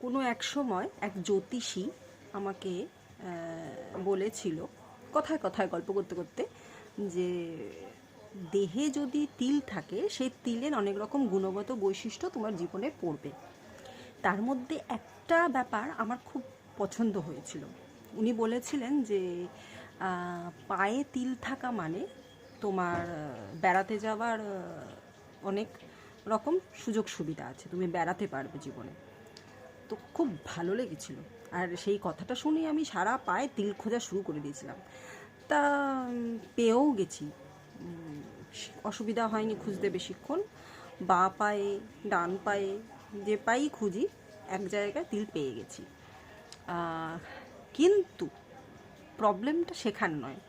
কোনো এক সময় এক জ্যোতিষী আমাকে বলেছিল, কথায় কথায় গল্প করতে করতে যে দেহে যদি তিল থাকে, সেই তিলের অনেক রকম গুণগত বৈশিষ্ট্য তোমার জীবনে পড়বে। তার মধ্যে একটা ব্যাপার আমার খুব পছন্দ হয়েছিল। উনি বলেছিলেন যে পায়ে তিল থাকা মানে তোমার বেড়াতে যাওয়ার অনেক রকম সুযোগ সুবিধা আছে। তুমি বেড়াতে পারবে জীবনে। তো খুব ভালো লেগেছিল। আর সেই কথাটা শুনে আমি সারা পায়ে তিল খোঁজা শুরু করে দিয়েছিলাম। তা পেয়েও গেছি। অসুবিধা হয়নি খুঁজতে বেশিক্ষণ। বা পায়ে, ডান পায়ে যে পাই খুঁজি, এক জায়গায় তিল পেয়ে গেছি। কিন্তু প্রবলেমটা সেখানে নয়।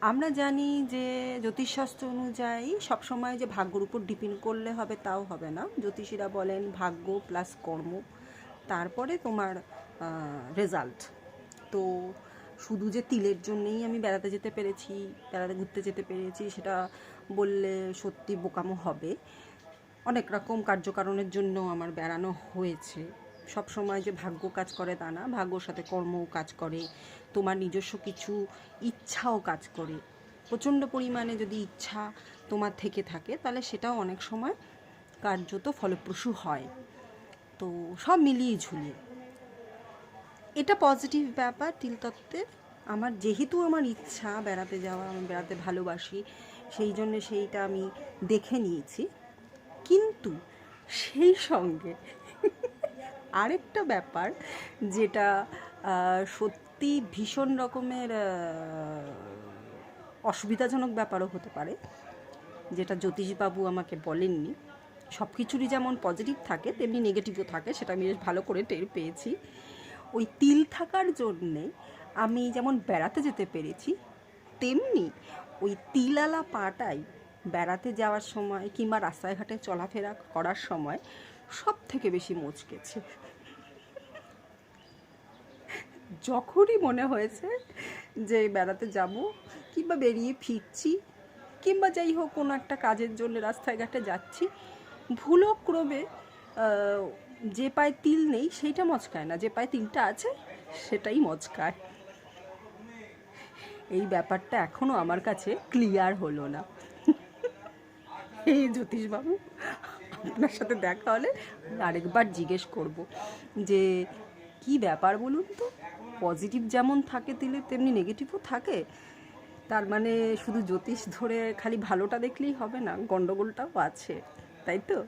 আমরা জানি যে জ্যোতিষশাস্ত্র অনুযায়ী সবসময় যে ভাগ্যর উপর ডিপেন্ড করলে হবে তাও হবে না। জ্যোতিষীরা বলেন ভাগ্য প্লাস কর্ম। তারপরে তোমার রেজাল্ট তো শুধু যে তিলের জন্যেই আমি বেড়াতে যেতে পেরেছি, বেড়াতে ঘুরতে যেতে পেরেছি, সেটা বললে সত্যি বোকামো হবে। অনেক রকম কার্যকারণের জন্য আমার বেড়ানো হয়েছে। সব সময় যে ভাগ্য কাজ করে তা না, ভাগ্যর সাথে কর্মও কাজ করে, তোমার নিজস্ব কিছু ইচ্ছাও কাজ করে। প্রচণ্ড পরিমাণে যদি ইচ্ছা তোমার থেকে থাকে, তাহলে সেটাও অনেক সময় কার্যত ফলপ্রসূ হয়। তো সব মিলিয়ে ঝুলিয়ে। এটা পজিটিভ ব্যাপার তিলতত্ত্বের। আমার যেহেতু আমার ইচ্ছা বেড়াতে যাওয়া, আমি বেড়াতে ভালোবাসি, সেই জন্য সেইটা আমি দেখে নিয়েছি। কিন্তু সেই সঙ্গে আরেকটা ব্যাপার যেটা সত্যি ভীষণ রকমের অসুবিধাজনক ব্যাপারও হতে পারে, যেটা জ্যোতিষবাবু আমাকে বলেননি। সব কিছুরই যেমন পজিটিভ থাকে, তেমনি নেগেটিভও থাকে, সেটা আমি বেশ ভালো করে টের পেয়েছি। ওই তিল থাকার জন্যে আমি যেমন বেড়াতে যেতে পেরেছি, তেমনি ওই তিলালা পাটাই বেড়াতে যাওয়ার সময় কিংবা রাস্তায় ঘাটে চলাফেরা করার সময় সব থেকে বেশি মুচকেছে। যখনই মনে হয়েছে যে বেড়াতে যাব কিংবা বেরিয়ে ফিরছি, কিংবা যাই হোক কোনো একটা কাজের জন্য রাস্তায় ঘাটে যাচ্ছি ভুলক্রমে যে পায়ে তিল নেই সেইটা মচকায় না, যে পায়ে তিলটা আছে সেটাই মচকায়। এই ব্যাপারটা এখনও আমার কাছে ক্লিয়ার হলো না। এই জ্যোতিষবাবু, আপনার সাথে দেখা হলে আরেকবার জিজ্ঞেস করব যে, কি ব্যাপার বলুন তো? পজিটিভ যেমন থাকে তিলে, তেমনি নেগেটিভও থাকে। তার মানে শুধু জ্যোতিষ ধরে খালি ভালোটা দেখলেই হবে না, গন্ডগোলটাও আছে। তাই তো?